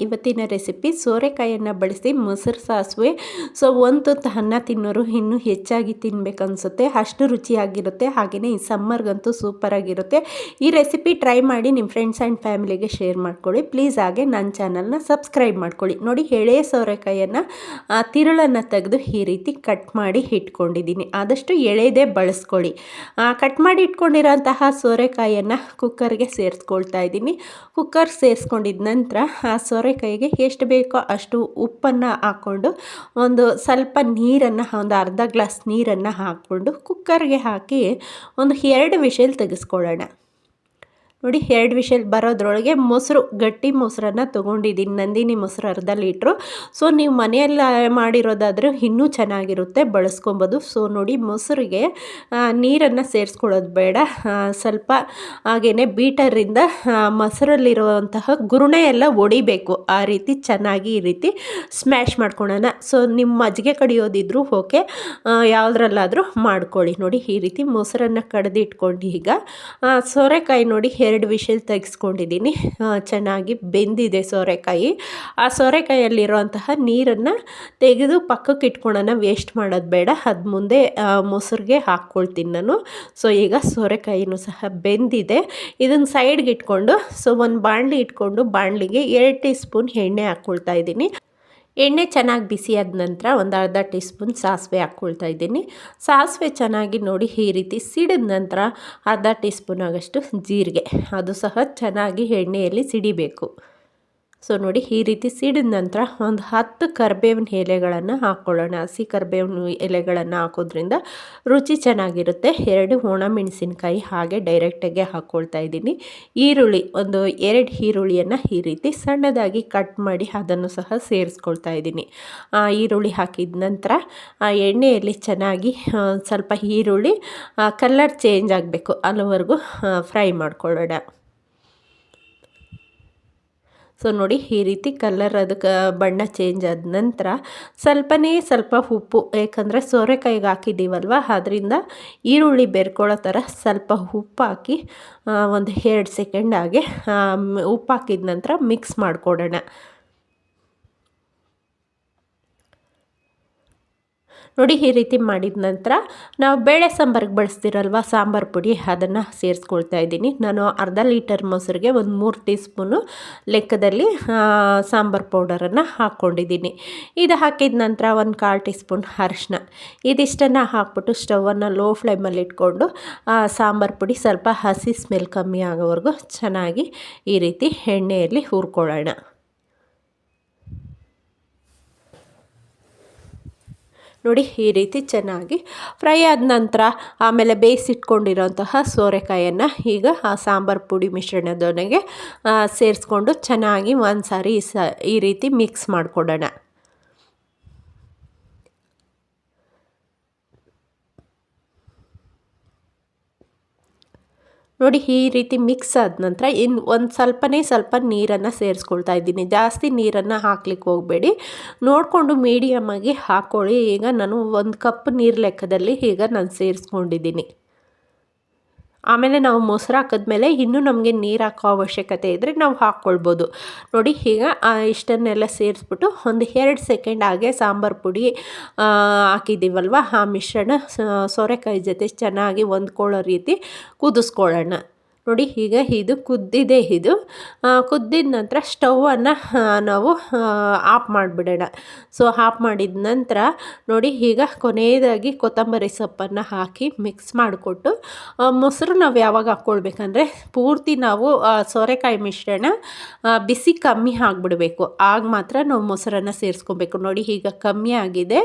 ಇವತ್ತಿನ ರೆಸಿಪಿ ಸೋರೆಕಾಯಿಯನ್ನು ಬಳಸಿ ಮೊಸರು ಸಾಸಿವೆ. ಸೊ ಒಂದು ತುತ್ತು ಅನ್ನ ತಿನ್ನೋರು ಇನ್ನೂ ಹೆಚ್ಚಾಗಿ ತಿನ್ಬೇಕನ್ಸುತ್ತೆ. ಅಷ್ಟು ರುಚಿಯಾಗಿರುತ್ತೆ. ಹಾಗೆಯೇ ಈ ಸಮ್ಮರ್ಗಂತೂ ಸೂಪರಾಗಿರುತ್ತೆ. ಈ ರೆಸಿಪಿ ಟ್ರೈ ಮಾಡಿ ನಿಮ್ಮ ಫ್ರೆಂಡ್ಸ್ ಆ್ಯಂಡ್ ಫ್ಯಾಮಿಲಿಗೆ ಶೇರ್ ಮಾಡ್ಕೊಳ್ಳಿ. ಪ್ಲೀಸ್ ಹಾಗೆ ನನ್ನ ಚಾನಲ್ನ ಸಬ್ಸ್ಕ್ರೈಬ್ ಮಾಡ್ಕೊಳ್ಳಿ. ನೋಡಿ ಎಳೆಯ ಸೋರೆಕಾಯಿಯನ್ನು ತಿರುಳನ್ನು ತೆಗೆದು ಈ ರೀತಿ ಕಟ್ ಮಾಡಿ ಇಟ್ಕೊಂಡಿದ್ದೀನಿ. ಆದಷ್ಟು ಎಳೆದೇ ಬಳಸ್ಕೊಳ್ಳಿ. ಕಟ್ ಮಾಡಿ ಇಟ್ಕೊಂಡಿರೋಂತಹ ಸೋರೆಕಾಯಿಯನ್ನು ಕುಕ್ಕರ್ಗೆ ಸೇರಿಸ್ಕೊಳ್ತಾ ಇದ್ದೀನಿ. ಕುಕ್ಕರ್ ಸೇರಿಸ್ಕೊಂಡಿದ್ದ ನಂತರ ಆ ಸೋರೆಕಾಯಿಗೆ ಎಷ್ಟು ಬೇಕೋ ಅಷ್ಟು ಉಪ್ಪನ್ನು ಹಾಕ್ಕೊಂಡು ಒಂದು ಸ್ವಲ್ಪ ನೀರನ್ನು, ಒಂದು ಅರ್ಧ ಗ್ಲಾಸ್ ನೀರನ್ನು ಹಾಕ್ಕೊಂಡು ಕುಕ್ಕರ್ಗೆ ಹಾಕಿ ಒಂದು ಎರಡು ವಿಷಲ್ ತೆಗೆಸ್ಕೊಳ್ಳೋಣ. ನೋಡಿ, ಎರಡು ವಿಷಲ್ ಬರೋದ್ರೊಳಗೆ ಮೊಸರು, ಗಟ್ಟಿ ಮೊಸರನ್ನು ತೊಗೊಂಡಿದ್ದೀನಿ ನಂದಿನಿ ಮೊಸರು ಅರ್ಧ ಲೀಟ್ರು. ಸೊ, ನೀವು ಮನೆಯಲ್ಲಿ ಮಾಡಿರೋದಾದರೆ ಇನ್ನೂ ಚೆನ್ನಾಗಿರುತ್ತೆ ಬಳಸ್ಕೊಬೋದು. ಸೊ, ನೋಡಿ, ಮೊಸರಿಗೆ ನೀರನ್ನು ಸೇರಿಸ್ಕೊಳ್ಳೋದು ಬೇಡ. ಸ್ವಲ್ಪ ಹಾಗೆಯೇ ಬೀಟರಿಂದ ಮೊಸರಲ್ಲಿರುವಂತಹ ಗುರುಣೆ ಎಲ್ಲ ಒಡಿಬೇಕು. ಆ ರೀತಿ ಚೆನ್ನಾಗಿ ಈ ರೀತಿ ಸ್ಮ್ಯಾಶ್ ಮಾಡ್ಕೊಳ್ಳೋಣ. ಸೊ, ನಿಮ್ಮ ಮಜ್ಜಿಗೆ ಕಡಿಯೋದಿದ್ರು ಓಕೆ. ಯಾವುದ್ರಲ್ಲಾದರೂ ಮಾಡ್ಕೊಳ್ಳಿ. ನೋಡಿ, ಈ ರೀತಿ ಮೊಸರನ್ನು ಕಡ್ದಿಟ್ಕೊಂಡು ಈಗ ಸೋರೆಕಾಯಿ ನೋಡಿ ಎರಡು ವಿಷಲ್ ತೆಗೆಸ್ಕೊಂಡಿದ್ದೀನಿ. ಚೆನ್ನಾಗಿ ಬೆಂದಿದೆ ಸೋರೆಕಾಯಿ. ಆ ಸೋರೆಕಾಯಲ್ಲಿರುವಂತಹ ನೀರನ್ನು ತೆಗೆದು ಪಕ್ಕಕ್ಕೆ ಇಟ್ಕೊಳ್ಳೋಣ ವೇಸ್ಟ್ ಮಾಡೋದು ಬೇಡ. ಅದು ಮುಂದೆ ಮೊಸರಿಗೆ ಹಾಕ್ಕೊಳ್ತೀನಿ ನಾನು. ಸೊ ಈಗ ಸೋರೆಕಾಯಿನೂ ಸಹ ಬೆಂದಿದೆ. ಇದನ್ನು ಸೈಡ್ಗೆ ಇಟ್ಕೊಂಡು ಸೊ ಒಂದು ಬಾಣಲಿ ಇಟ್ಕೊಂಡು, ಬಾಣಲಿಗೆ ಎರಡು ಟೀ ಸ್ಪೂನ್ ಎಣ್ಣೆ ಹಾಕ್ಕೊಳ್ತಾ ಇದ್ದೀನಿ. ಎಣ್ಣೆ ಚೆನ್ನಾಗಿ ಬಿಸಿಯಾದ ನಂತರ ಒಂದು ಅರ್ಧ ಟೀ ಸ್ಪೂನ್ ಸಾಸಿವೆ ಹಾಕ್ಕೊಳ್ತಾ ಇದ್ದೀನಿ. ಸಾಸಿವೆ ಚೆನ್ನಾಗಿ ನೋಡಿ ಈ ರೀತಿ ಸಿಡಿದ ನಂತರ ಅರ್ಧ ಟೀ ಸ್ಪೂನ್ ಆಗಷ್ಟು ಜೀರಿಗೆ. ಅದು ಸಹ ಚೆನ್ನಾಗಿ ಎಣ್ಣೆಯಲ್ಲಿ ಸಿಡಿಬೇಕು. ಸೊ ನೋಡಿ, ಈ ರೀತಿ ಸಿಡಿದ ನಂತರ ಒಂದು ಹತ್ತು ಕರ್ಬೇವಿನ ಎಲೆಗಳನ್ನು ಹಾಕ್ಕೊಳ್ಳೋಣ ಹಸಿ ಕರ್ಬೇವಿನ ಎಲೆಗಳನ್ನು ಹಾಕೋದ್ರಿಂದ ರುಚಿ ಚೆನ್ನಾಗಿರುತ್ತೆ. ಎರಡು ಒಣ ಮೆಣಸಿನ್ಕಾಯಿ ಹಾಗೆ ಡೈರೆಕ್ಟಾಗೆ ಹಾಕ್ಕೊಳ್ತಾ ಇದ್ದೀನಿ. ಈರುಳ್ಳಿ, ಒಂದು ಎರಡು ಈರುಳ್ಳಿಯನ್ನು ಈ ರೀತಿ ಸಣ್ಣದಾಗಿ ಕಟ್ ಮಾಡಿ ಅದನ್ನು ಸಹ ಸೇರಿಸ್ಕೊಳ್ತಾ ಇದ್ದೀನಿ. ಈರುಳ್ಳಿ ಹಾಕಿದ ನಂತರ ಎಣ್ಣೆಯಲ್ಲಿ ಚೆನ್ನಾಗಿ ಸ್ವಲ್ಪ ಈರುಳ್ಳಿ ಕಲರ್ ಚೇಂಜ್ ಆಗಬೇಕು. ಅಲ್ಲಿವರೆಗೂ ಫ್ರೈ ಮಾಡ್ಕೊಳ್ಳೋಣ. ಸೊ ನೋಡಿ ಈ ರೀತಿ ಕಲರ್ ಅದಕ್ಕೆ ಬಣ್ಣ ಚೇಂಜ್ ಆದ ನಂತರ ಸ್ವಲ್ಪನೇ ಸ್ವಲ್ಪ ಉಪ್ಪು ಯಾಕಂದರೆ ಸೋರೆಕಾಯಿಗೆ ಹಾಕಿದ್ದೀವಲ್ವ ಅದರಿಂದ ಈರುಳ್ಳಿ ಬೆರ್ಕೊಳ್ಳೋ ಥರ ಸ್ವಲ್ಪ ಉಪ್ಪು ಹಾಕಿ ಒಂದು ಎರಡು ಸೆಕೆಂಡ್ ಹಾಗೆ ಉಪ್ಪು ಹಾಕಿದ ನಂತರ ಮಿಕ್ಸ್ ಮಾಡಿಕೊಡೋಣ. ನೋಡಿ ಈ ರೀತಿ ಮಾಡಿದ ನಂತರ ನಾವು ಬೇಳೆ ಸಾಂಬಾರಿಗೆ ಬಳಸ್ತಿರಲ್ವ ಸಾಂಬಾರು ಪುಡಿ, ಅದನ್ನು ಸೇರಿಸ್ಕೊಳ್ತಾ ಇದ್ದೀನಿ. ನಾನು ಅರ್ಧ ಲೀಟರ್ ಮೊಸರಿಗೆ ಒಂದು ಮೂರು ಟೀ ಸ್ಪೂನು ಲೆಕ್ಕದಲ್ಲಿ ಸಾಂಬಾರು ಪೌಡರನ್ನು ಹಾಕ್ಕೊಂಡಿದ್ದೀನಿ. ಇದು ಹಾಕಿದ ನಂತರ ಒಂದು ಕಾಲು ಟೀ ಸ್ಪೂನ್ ಅರಿಶಿನ. ಇದಿಷ್ಟನ್ನು ಹಾಕ್ಬಿಟ್ಟು ಸ್ಟವನ್ನು ಲೋ ಫ್ಲೇಮಲ್ಲಿ ಇಟ್ಕೊಂಡು ಸಾಂಬಾರು ಪುಡಿ ಸ್ವಲ್ಪ ಹಸಿ ಸ್ಮೆಲ್ ಕಮ್ಮಿ ಆಗೋವರೆಗೂ ಚೆನ್ನಾಗಿ ಈ ರೀತಿ ಎಣ್ಣೆಯಲ್ಲಿ ಹುರ್ಕೊಳ್ಳೋಣ. ನೋಡಿ ಈ ರೀತಿ ಚೆನ್ನಾಗಿ ಫ್ರೈ ಆದ ನಂತರ ಆಮೇಲೆ ಬೇಯಿಸಿಟ್ಕೊಂಡಿರೋಂತಹ ಸೋರೆಕಾಯನ್ನು ಈಗ ಆ ಸಾಂಬಾರು ಪುಡಿ ಮಿಶ್ರಣದೊಳಗೆ ಸೇರಿಸ್ಕೊಂಡು ಚೆನ್ನಾಗಿ ಒಂದು ಸಾರಿ ಈ ರೀತಿ ಮಿಕ್ಸ್ ಮಾಡಿಕೊಡೋಣ. ನೋಡಿ ಈ ರೀತಿ ಮಿಕ್ಸ್ ಆದ ನಂತರ ಇನ್ನು ಒಂದು ಸ್ವಲ್ಪನೇ ಸ್ವಲ್ಪ ನೀರನ್ನು ಸೇರಿಸ್ಕೊಳ್ತಾ ಇದ್ದೀನಿ. ಜಾಸ್ತಿ ನೀರನ್ನು ಹಾಕ್ಲಿಕ್ಕೆ ಹೋಗಬೇಡಿ. ನೋಡಿಕೊಂಡು ಮೀಡಿಯಮ್ಮಾಗಿ ಹಾಕ್ಕೊಳ್ಳಿ ಈಗ ನಾನು ಒಂದು ಕಪ್ ನೀರು ಲೆಕ್ಕದಲ್ಲಿ ಈಗ ನಾನು ಸೇರಿಸ್ಕೊಂಡಿದ್ದೀನಿ. ಆಮೇಲೆ ನಾವು ಮೊಸರು ಹಾಕಿದ್ಮೇಲೆ ಇನ್ನೂ ನಮಗೆ ನೀರು ಹಾಕೋ ಅವಶ್ಯಕತೆ ಇದ್ದರೆ ನಾವು ಹಾಕ್ಕೊಳ್ಬೋದು ನೋಡಿ ಈಗ ಇಷ್ಟನ್ನೆಲ್ಲ ಸೇರಿಸ್ಬಿಟ್ಟು ಒಂದು ಎರಡು ಸೆಕೆಂಡ್ ಹಾಗೆ ಸಾಂಬಾರು ಪುಡಿ ಹಾಕಿದ್ದೀವಲ್ವ ಆ ಮಿಶ್ರಣ ಸೋರೆಕಾಯಿ ಜೊತೆ ಚೆನ್ನಾಗಿ ಹೊಂದ್ಕೊಳ್ಳೋ ರೀತಿ ಕುದಿಸ್ಕೊಳ್ಳೋಣ. ನೋಡಿ ಈಗ ಇದು ಕುದ್ದಿದೆ ಇದು. ಕುದ್ದಿದ ನಂತರ ಸ್ಟವನ್ನು ನಾವು ಆಫ್ ಮಾಡಿಬಿಡೋಣ. ಸೊ, ಆಫ್ ಮಾಡಿದ ನಂತರ ನೋಡಿ ಈಗ ಕೊನೆಯದಾಗಿ ಕೊತ್ತಂಬರಿ ಸೊಪ್ಪನ್ನು ಹಾಕಿ ಮಿಕ್ಸ್ ಮಾಡಿಕೊಟ್ಟು ಮೊಸರು ನಾವು ಯಾವಾಗ ಹಾಕ್ಕೊಳ್ಬೇಕಂದ್ರೆ ಪೂರ್ತಿ ನಾವು ಸೋರೆಕಾಯಿ ಮಿಶ್ರಣ ಬಿಸಿ ಕಮ್ಮಿ ಆಗಿಬಿಡಬೇಕು ಆಗ ಮಾತ್ರ ನಾವು ಮೊಸರನ್ನು ಸೇರಿಸ್ಕೊಬೇಕು. ನೋಡಿ ಈಗ ಕಮ್ಮಿ ಆಗಿದೆ.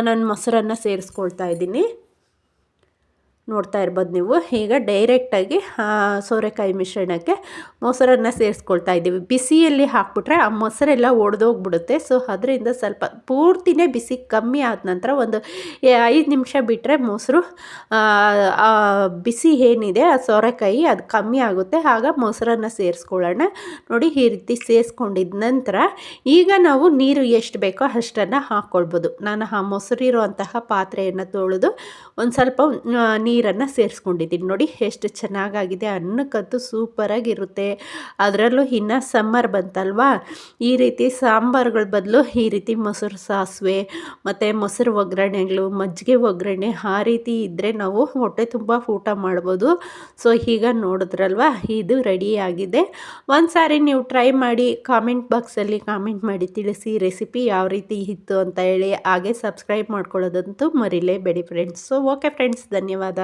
ನಾನು ಮೊಸರನ್ನು ಸೇರಿಸ್ಕೊಳ್ತಾ ಇದ್ದೀನಿ. ನೋಡ್ತಾ ಇರ್ಬೋದು ನೀವು. ಈಗ ಡೈರೆಕ್ಟಾಗಿ ಸೋರೆಕಾಯಿ ಮಿಶ್ರಣಕ್ಕೆ ಮೊಸರನ್ನು ಸೇರಿಸ್ಕೊಳ್ತಾ ಇದ್ದೀವಿ. ಬಿಸಿಯಲ್ಲಿ ಹಾಕ್ಬಿಟ್ರೆ ಆ ಮೊಸರೆಲ್ಲ ಒಡೆದೋಗ್ಬಿಡುತ್ತೆ. ಸೊ ಅದರಿಂದ ಸ್ವಲ್ಪ ಪೂರ್ತಿನೇ ಬಿಸಿ ಕಮ್ಮಿ ಆದ ನಂತರ ಒಂದು ಐದು ನಿಮಿಷ ಬಿಟ್ಟರೆ ಮೊಸರು ಬಿಸಿ ಏನಿದೆ, ಆ ಸೋರೆಕಾಯಿ ಅದು ಕಮ್ಮಿ ಆಗುತ್ತೆ. ಆಗ ಮೊಸರನ್ನು ಸೇರಿಸ್ಕೊಳ್ಳೋಣ. ನೋಡಿ, ಈ ರೀತಿ ಸೇರಿಸ್ಕೊಂಡಿದ ನಂತರ ಈಗ ನಾವು ನೀರು ಎಷ್ಟು ಬೇಕೋ ಅಷ್ಟನ್ನು ಹಾಕ್ಕೊಳ್ಬೋದು. ನಾನು ಆ ಮೊಸರಿರುವಂತಹ ಪಾತ್ರೆಯನ್ನು ತೊಳೆದು ಒಂದು ಸ್ವಲ್ಪ ನೀರನ್ನು ಸೇರಿಸ್ಕೊಂಡಿದ್ದೀನಿ. ನೋಡಿ ಎಷ್ಟು ಚೆನ್ನಾಗಾಗಿದೆ. ಅನ್ನಕ್ಕಂತೂ ಸೂಪರಾಗಿರುತ್ತೆ. ಅದರಲ್ಲೂ ಇನ್ನು ಸಮ್ಮರ್ ಬಂತಲ್ವಾ? ಈ ರೀತಿ ಸಾಂಬಾರುಗಳ ಬದಲು ಈ ರೀತಿ ಮೊಸರು ಸಾಸಿವೆ, ಮತ್ತು ಮೊಸರು ಒಗ್ಗರಣೆಗಳು, ಮಜ್ಜಿಗೆ ಒಗ್ಗರಣೆ ಆ ರೀತಿ ಇದ್ದರೆ ನಾವು ಹೊಟ್ಟೆ ತುಂಬ ಊಟ ಮಾಡ್ಬೋದು. ಸೊ, ಈಗ ನೋಡಿದ್ರಲ್ವ? ಇದು ರೆಡಿಯಾಗಿದೆ. ಒಂದು ಸಾರಿ ನೀವು ಟ್ರೈ ಮಾಡಿ, ಕಾಮೆಂಟ್ ಬಾಕ್ಸಲ್ಲಿ ಕಾಮೆಂಟ್ ಮಾಡಿ ತಿಳಿಸಿ ರೆಸಿಪಿ ಯಾವ ರೀತಿ ಇತ್ತು ಅಂತ ಹೇಳಿ. ಹಾಗೆ ಸಬ್ಸ್ಕ್ರೈಬ್ ಮಾಡ್ಕೊಳ್ಳೋದಂತೂ ಮರಿಲೇಬೇಡಿ ಫ್ರೆಂಡ್ಸ್. ಸೊ, ಓಕೆ ಫ್ರೆಂಡ್ಸ್, ಧನ್ಯವಾದ.